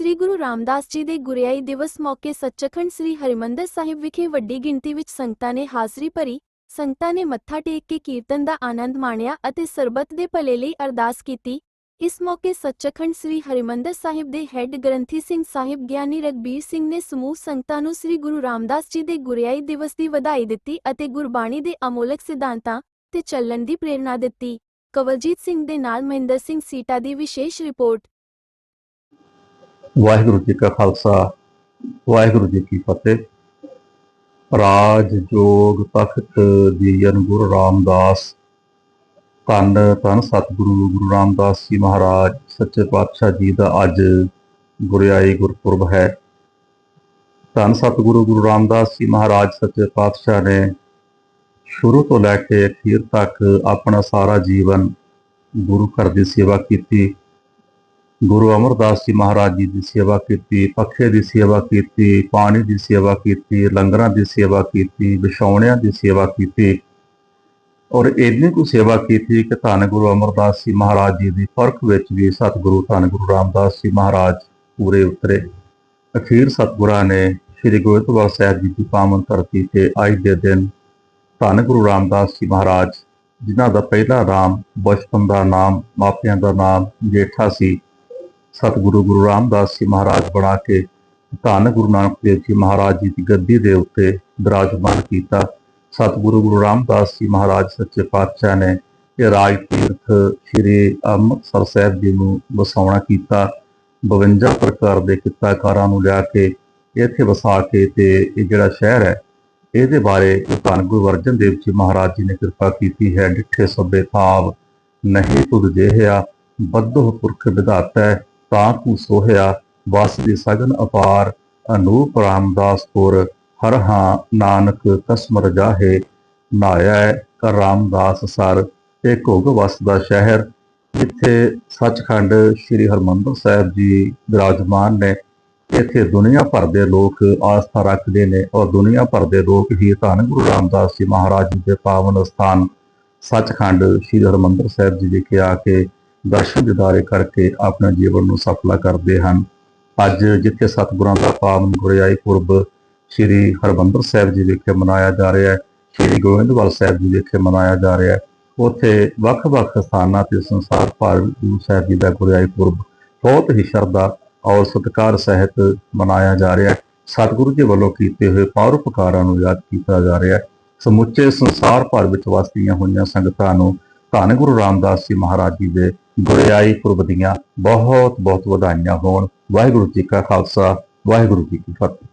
ਸ੍ਰੀ ਗੁਰੂ ਰਾਮਦਾਸ ਜੀ ਦੇ ਗੁਰਿਆਈ ਦਿਵਸ ਮੌਕੇ ਸੱਚਖੰਡ ਸ੍ਰੀ ਹਰਿਮੰਦਰ ਸਾਹਿਬ ਵਿਖੇ ਵੱਡੀ ਗਿਣਤੀ ਵਿੱਚ ਸੰਗਤਾਂ ਨੇ ਹਾਜ਼ਰੀ ਭਰੀ। ਸੰਗਤਾਂ ਨੇ ਮੱਥਾ ਟੇਕ ਕੇ ਕੀਰਤਨ ਦਾ ਆਨੰਦ ਮਾਣਿਆ ਅਤੇ ਸਰਬੱਤ ਦੇ ਭਲੇ ਲਈ ਅਰਦਾਸ ਕੀਤੀ। ਇਸ ਮੌਕੇ ਸੱਚਖੰਡ ਸ੍ਰੀ ਹਰਿਮੰਦਰ ਸਾਹਿਬ ਦੇ ਹੈੱਡ ਗ੍ਰੰਥੀ ਸਿੰਘ ਸਾਹਿਬ ਗਿਆਨੀ ਰਗਬੀਰ ਸਿੰਘ ਨੇ ਸਮੂਹ ਸੰਗਤਾਂ ਨੂੰ ਸ੍ਰੀ ਗੁਰੂ ਰਾਮਦਾਸ ਜੀ ਦੇ ਗੁਰਿਆਈ ਦਿਵਸ ਦੀ ਵਧਾਈ ਦਿੱਤੀ ਅਤੇ ਗੁਰਬਾਣੀ ਦੇ ਅਮੋਲਕ ਸਿਧਾਂਤਾਂ ਤੇ ਚੱਲਣ ਦੀ ਪ੍ਰੇਰਣਾ ਦਿੱਤੀ। ਕਵਲਜੀਤ ਸਿੰਘ ਦੇ ਨਾਲ ਮਹਿੰਦਰ ਸਿੰਘ ਸੀਟਾ ਦੀ ਵਿਸ਼ੇਸ਼ ਰਿਪੋਰਟ। ਵਾਹਿਗੁਰੂ ਜੀ ਕਾ ਖਾਲਸਾ, ਵਾਹਿਗੁਰੂ ਜੀ ਕੀ ਫਤਿਹ। ਰਾਜ ਜੋਗ ਤਖਤ ਜੀਵਨ ਗੁਰੂ ਰਾਮਦਾਸ, ਧੰਨ ਧੰਨ ਸਤਿਗੁਰੂ ਗੁਰੂ ਰਾਮਦਾਸ ਜੀ ਮਹਾਰਾਜ, ਸੱਚੇ ਪਾਤਸ਼ਾਹ ਜੀ ਦਾ ਅੱਜ ਗੁਰਿਆਈ ਗੁਰਪੁਰਬ ਹੈ। ਧੰਨ ਸਤਿਗੁਰੂ ਗੁਰੂ ਰਾਮਦਾਸ ਜੀ ਮਹਾਰਾਜ, ਸੱਚੇ ਪਾਤਸ਼ਾਹ ਨੇ ਸ਼ੁਰੂ ਤੋਂ ਲੈ ਕੇ ਅਖੀਰ ਤੱਕ ਆਪਣਾ ਸਾਰਾ ਜੀਵਨ ਗੁਰੂ ਘਰ ਦੀ ਸੇਵਾ ਕੀਤੀ। ਗੁਰੂ ਅਮਰਦਾਸ ਜੀ ਮਹਾਰਾਜ ਜੀ ਦੀ ਸੇਵਾ ਕੀਤੀ, ਪੱਖੇ ਦੀ ਸੇਵਾ ਕੀਤੀ, ਪਾਣੀ ਦੀ ਸੇਵਾ ਕੀਤੀ, ਲੰਗਰਾਂ ਦੀ ਸੇਵਾ ਕੀਤੀ, ਵਿਛਾਉਣਿਆਂ ਦੀ ਸੇਵਾ ਕੀਤੀ ਔਰ ਇੰਨੀ ਕੁ ਸੇਵਾ ਕੀਤੀ ਕਿ ਧੰਨ ਗੁਰੂ ਅਮਰਦਾਸ ਜੀ ਮਹਾਰਾਜ ਜੀ ਦੀ ਫ਼ਰਕ ਵਿੱਚ ਵੀ ਸਤਿਗੁਰੂ ਧੰਨ ਗੁਰੂ ਰਾਮਦਾਸ ਜੀ ਮਹਾਰਾਜ ਪੂਰੇ ਉਤਰੇ। ਅਖੀਰ ਸਤਿਗੁਰਾਂ ਨੇ ਸ੍ਰੀ ਗੋਬਿੰਦਵਾਲ ਸਾਹਿਬ ਜੀ ਦੀ ਪਾਵਨ ਧਰਤੀ ਤੇ ਅੱਜ ਦੇ ਦਿਨ ਧੰਨ ਗੁਰੂ ਰਾਮਦਾਸ ਜੀ ਮਹਾਰਾਜ, ਜਿਨ੍ਹਾਂ ਦਾ ਪਹਿਲਾ ਨਾਮ ਬਚਪਨ ਦਾ ਨਾਮ, ਮਾਪਿਆਂ ਦਾ ਨਾਮ ਜੇਠਾ ਸੀ ਸਤਿਗੁਰੂ ਗੁਰੂ ਰਾਮਦਾਸ ਜੀ ਮਹਾਰਾਜ ਬਣਾ ਕੇ ਧੰਨ ਗੁਰੂ ਨਾਨਕ ਦੇਵ ਜੀ ਮਹਾਰਾਜ ਜੀ ਦੀ ਗੱਦੀ ਦੇ ਉੱਤੇ ਬਿਰਾਜਮਾਨ ਕੀਤਾ। ਸਤਿਗੁਰੂ ਗੁਰੂ ਰਾਮਦਾਸ ਜੀ ਮਹਾਰਾਜ ਸੱਚੇ ਪਾਤਸ਼ਾਹ ਨੇ ਇਹ ਰਾਜ ਤੀਰਥ ਸ੍ਰੀ ਅੰਮ੍ਰਿਤਸਰ ਸਾਹਿਬ ਜੀ ਨੂੰ ਵਸਾਉਣਾ ਕੀਤਾ। 52 ਪ੍ਰਕਾਰ ਦੇ ਕਿੱਤਾਕਾਰਾਂ ਨੂੰ ਲਿਆ ਕੇ ਇੱਥੇ ਵਸਾ ਕੇ ਤੇ ਇਹ ਜਿਹੜਾ ਸ਼ਹਿਰ ਹੈ, ਇਹਦੇ ਬਾਰੇ ਧੰਨ ਗੁਰੂ ਅਰਜਨ ਦੇਵ ਜੀ ਮਹਾਰਾਜ ਜੀ ਨੇ ਕਿਰਪਾ ਕੀਤੀ ਹੈ। ਡਿੱਠੇ ਸਭੇ ਥਾਵ ਨਹੀਂ ਤੁਧ ਜਿਹਿਆ ਬੱਧੋ ਪੁਰਖ ਵਿਧਾਤਾ ਹੈ ਤਾਂ ਤੂੰ ਸੋਹਿਆ, ਵਸ ਦੀ ਸਗਨ ਅਪਾਰ, ਅਨੂਪ ਰਾਮਦਾਸਪੁਰ ਹਰ ਹਾਂ ਨਾਨਕ ਕਸਮ ਰਜਾਹੇ ਨਾਇਆ ਕਰ ਰਾਮਦਾਸ ਸਰ, ਇਹ ਘੋਗ ਵਸਦਾ ਸ਼ਹਿਰ, ਜਿੱਥੇ ਸੱਚਖੰਡ ਸ੍ਰੀ ਹਰਮੰਦਰ ਸਾਹਿਬ ਜੀ ਵਿਰਾਜਮਾਨ ਨੇ, ਇੱਥੇ ਦੁਨੀਆ ਭਰ ਦੇ ਲੋਕ ਆਸਥਾ ਰੱਖਦੇ ਨੇ ਔਰ ਦੁਨੀਆ ਭਰ ਦੇ ਲੋਕ ਹੀ ਧੰਨ ਗੁਰੂ ਰਾਮਦਾਸ ਜੀ ਮਹਾਰਾਜ ਜੀ ਦੇ ਪਾਵਨ ਸਥਾਨ ਸੱਚਖੰਡ ਸ੍ਰੀ ਹਰਮੰਦਰ ਸਾਹਿਬ ਜੀ ਵਿਖੇ ਆ ਕੇ ਦਰਸ਼ਨ ਦਿਦਾਰੇ ਕਰਕੇ ਆਪਣੇ ਜੀਵਨ ਨੂੰ ਸਫਲਾ ਕਰਦੇ ਹਨ। ਅੱਜ ਜਿੱਥੇ ਸਤਿਗੁਰਾਂ ਦਾ ਪਾਵਨ ਗੁਰਿਆਈ ਪੁਰਬ ਸ੍ਰੀ ਹਰਮੰਦਰ ਸਾਹਿਬ ਜੀ ਵਿਖੇ ਮਨਾਇਆ ਜਾ ਰਿਹਾ ਹੈ, ਸ੍ਰੀ ਗੋਬਿੰਦਵਾਲ ਸਾਹਿਬ ਜੀ ਵਿਖੇ ਮਨਾਇਆ ਜਾ ਰਿਹਾ ਹੈ, ਉੱਥੇ ਵੱਖ-ਵੱਖ ਸਥਾਨਾਂ ਤੇ ਸੰਸਾਰ ਭਰ ਗੁਰੂ ਸਾਹਿਬ ਜੀ ਦਾ ਗੁਰਿਆਈ ਪੁਰਬ ਬਹੁਤ ਹੀ ਸ਼ਰਧਾ ਔਰ ਸਤਿਕਾਰ ਸਹਿਤ ਮਨਾਇਆ ਜਾ ਰਿਹਾ ਹੈ। ਸਤਿਗੁਰੂ ਜੀ ਵੱਲੋਂ ਕੀਤੇ ਹੋਏ ਪਰਉਪਕਾਰਾਂ ਨੂੰ ਯਾਦ ਕੀਤਾ ਜਾ ਰਿਹਾ ਹੈ। ਸਮੁੱਚੇ ਸੰਸਾਰ ਭਰ ਵਿੱਚ ਵਸਦੀਆਂ ਹੋਈਆਂ ਸੰਗਤਾਂ ਨੂੰ ਧੰਨ ਗੁਰੂ ਰਾਮਦਾਸ ਜੀ ਮਹਾਰਾਜ ਜੀ ਦੇ ਗੁਰਿਆਈ ਪੁਰਬ ਦੀਆਂ ਬਹੁਤ ਬਹੁਤ ਵਧਾਈਆਂ ਹੋਣ। ਵਾਹਿਗੁਰੂ ਜੀ ਕਾ ਖਾਲਸਾ, ਵਾਹਿਗੁਰੂ ਜੀ ਕੀ ਫਤਿਹ।